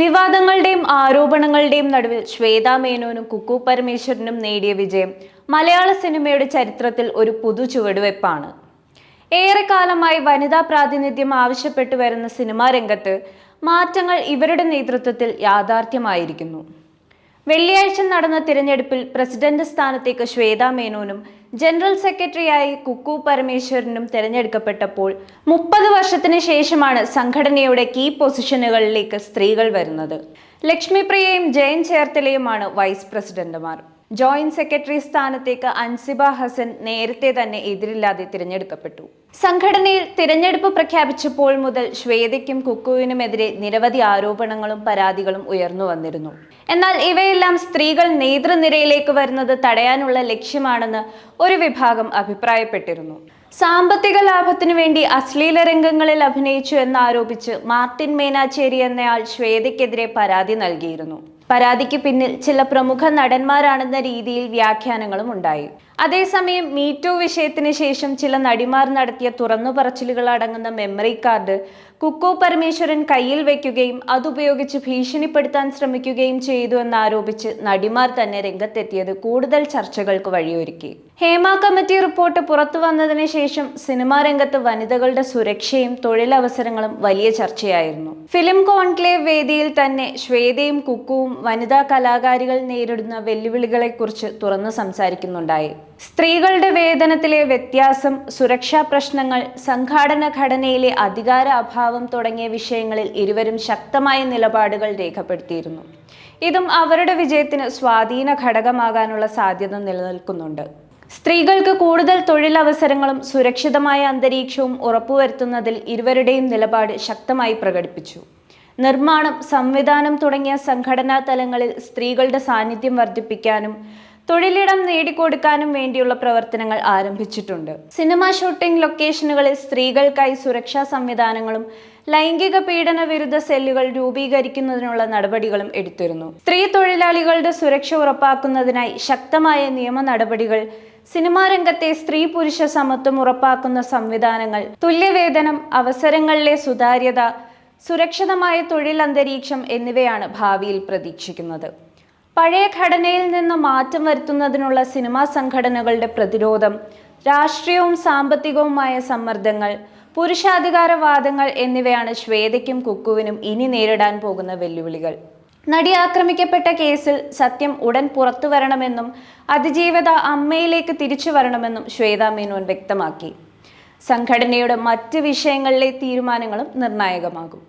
വിവാദങ്ങളുടെയും ആരോപണങ്ങളുടെയും നടുവിൽ ശ്വേതാ മേനോനും കുക്കു പരമേശ്വരനും നേടിയ വിജയം മലയാള സിനിമയുടെ ചരിത്രത്തിൽ ഒരു പുതു ചുവടുവെപ്പാണ്. ഏറെക്കാലമായി വനിതാ പ്രാതിനിധ്യം ആവശ്യപ്പെട്ടു വരുന്ന സിനിമാ രംഗത്ത് മാറ്റങ്ങൾ ഇവരുടെ നേതൃത്വത്തിൽ യാഥാർത്ഥ്യമായിരിക്കുന്നു. വെള്ളിയാഴ്ച നടന്ന തിരഞ്ഞെടുപ്പിൽ പ്രസിഡന്റ് സ്ഥാനത്തേക്ക് ശ്വേതാ മേനോനും ജനറൽ സെക്രട്ടറിയായി കുക്കു പരമേശ്വരനും തിരഞ്ഞെടുക്കപ്പെട്ടപ്പോൾ മുപ്പത് വർഷത്തിന് ശേഷമാണ് സംഘടനയുടെ കീ പൊസിഷനുകളിലേക്ക് സ്ത്രീകൾ വരുന്നത്. ലക്ഷ്മിപ്രിയയും ജയൻ ചേർത്തലയുമാണ് വൈസ് പ്രസിഡന്റുമാർ. ജോയിന്റ് സെക്രട്ടറി സ്ഥാനത്തേക്ക് അൻസിബ ഹസൻ നേരത്തെ തന്നെ എതിരില്ലാതെ തിരഞ്ഞെടുക്കപ്പെട്ടു. സംഘടനയിൽ തിരഞ്ഞെടുപ്പ് പ്രഖ്യാപിച്ചപ്പോൾ മുതൽ ശ്വേതയ്ക്കും കുക്കുവിനുമെതിരെ നിരവധി ആരോപണങ്ങളും പരാതികളും ഉയർന്നു വന്നിരുന്നു. എന്നാൽ ഇവയെല്ലാം സ്ത്രീകൾ നേതൃനിരയിലേക്ക് വരുന്നത് തടയാനുള്ള ലക്ഷ്യമാണെന്ന് ഒരു വിഭാഗം അഭിപ്രായപ്പെട്ടിരുന്നു. സാമ്പത്തിക ലാഭത്തിനു വേണ്ടി അശ്ലീല രംഗങ്ങളിൽ അഭിനയിച്ചു എന്നാരോപിച്ച് മാർട്ടിൻ മേനാച്ചേരി എന്നയാൾ ശ്വേതയ്ക്കെതിരെ പരാതി നൽകിയിരുന്നു. പരാതിക്ക് പിന്നിൽ ചില പ്രമുഖ നടന്മാരാണെന്ന രീതിയിൽ വ്യാഖ്യാനങ്ങളും ഉണ്ടായി. അതേസമയം മീറ്റു വിഷയത്തിന് ശേഷം ചില നടിമാർ നടത്തിയ തുറന്നു പറച്ചിലുകൾ അടങ്ങുന്ന മെമ്മറി കാർഡ് കുക്കു പരമേശ്വരൻ കയ്യിൽ വയ്ക്കുകയും അതുപയോഗിച്ച് ഭീഷണിപ്പെടുത്താൻ ശ്രമിക്കുകയും ചെയ്തു എന്നാരോപിച്ച് നടിമാർ തന്നെ രംഗത്തെത്തിയത് കൂടുതൽ ചർച്ചകൾക്ക് വഴിയൊരുക്കി. ഹേമ കമ്മിറ്റി റിപ്പോർട്ട് പുറത്തു വന്നതിന് ശേഷം സിനിമാ രംഗത്ത് വനിതകളുടെ സുരക്ഷയും തൊഴിലവസരങ്ങളും വലിയ ചർച്ചയായിരുന്നു. ഫിലിം കോൺക്ലേവ് വേദിയിൽ തന്നെ ശ്വേതയും കുക്കുവും വനിതാ കലാകാരികൾ നേരിടുന്ന വെല്ലുവിളികളെക്കുറിച്ച് തുറന്നു സംസാരിക്കുന്നുണ്ടായി. സ്ത്രീകളുടെ വേതനത്തിലെ വ്യത്യാസം സുരക്ഷാ പ്രശ്നങ്ങൾ സംഘാടന ഘടനയിലെ അധികാര അഭാവം തുടങ്ങിയ വിഷയങ്ങളിൽ ഇരുവരും ശക്തമായ നിലപാടുകൾ രേഖപ്പെടുത്തിയിരുന്നു. ഇതും അവരുടെ വിജയത്തിന് സ്വാധീന ഘടകമാകാനുള്ള സാധ്യത നിലനിൽക്കുന്നുണ്ട്. സ്ത്രീകൾക്ക് കൂടുതൽ തൊഴിലവസരങ്ങളും സുരക്ഷിതമായ അന്തരീക്ഷവും ഉറപ്പുവരുത്തുന്നതിൽ ഇരുവരുടെയും നിലപാട് ശക്തമായി പ്രകടിപ്പിച്ചു. നിർമ്മാണം സംവിധാനം തുടങ്ങിയ സംഘടനാ തലങ്ങളിൽ സ്ത്രീകളുടെ സാന്നിധ്യം വർദ്ധിപ്പിക്കാനും തൊഴിലിടം നേടിക്കൊടുക്കാനും വേണ്ടിയുള്ള പ്രവർത്തനങ്ങൾ ആരംഭിച്ചിട്ടുണ്ട്. സിനിമ ഷൂട്ടിംഗ് ലൊക്കേഷനുകളിൽ സ്ത്രീകൾക്കായി സുരക്ഷാ സംവിധാനങ്ങളും ലൈംഗിക പീഡന വിരുദ്ധ സെല്ലുകൾ രൂപീകരിക്കുന്നതിനുള്ള നടപടികളും എടുത്തിരുന്നു. സ്ത്രീ തൊഴിലാളികളുടെ സുരക്ഷ ഉറപ്പാക്കുന്നതിനായി ശക്തമായ നിയമ നടപടികൾ സിനിമാ രംഗത്തെ സ്ത്രീ പുരുഷ സമത്വം ഉറപ്പാക്കുന്ന സംവിധാനങ്ങൾ തുല്യവേതനം അവസരങ്ങളിലെ സുതാര്യത സുരക്ഷിതമായ തൊഴിൽ അന്തരീക്ഷം എന്നിവയാണ് ഭാവിയിൽ പ്രതീക്ഷിക്കുന്നത്. പഴയ ഘടനയിൽ നിന്ന് മാറ്റം വരുത്തുന്നതിനുള്ള സിനിമാ സംഘടനകളുടെ പ്രതിരോധം രാഷ്ട്രീയവും സാമ്പത്തികവുമായ സമ്മർദ്ദങ്ങൾ പുരുഷാധികാരവാദങ്ങൾ എന്നിവയാണ് ശ്വേതയ്ക്കും കുക്കുവിനും ഇനി നേരിടാൻ പോകുന്ന വെല്ലുവിളികൾ. നടി ആക്രമിക്കപ്പെട്ട കേസിൽ സത്യം ഉടൻ പുറത്തു വരണമെന്നും അതിജീവിത അമ്മയിലേക്ക് തിരിച്ചു വരണമെന്നും ശ്വേത മേനോൻ വ്യക്തമാക്കി. സംഘടനയുടെ മറ്റ് വിഷയങ്ങളിലെ തീരുമാനങ്ങളും നിർണായകമാകും.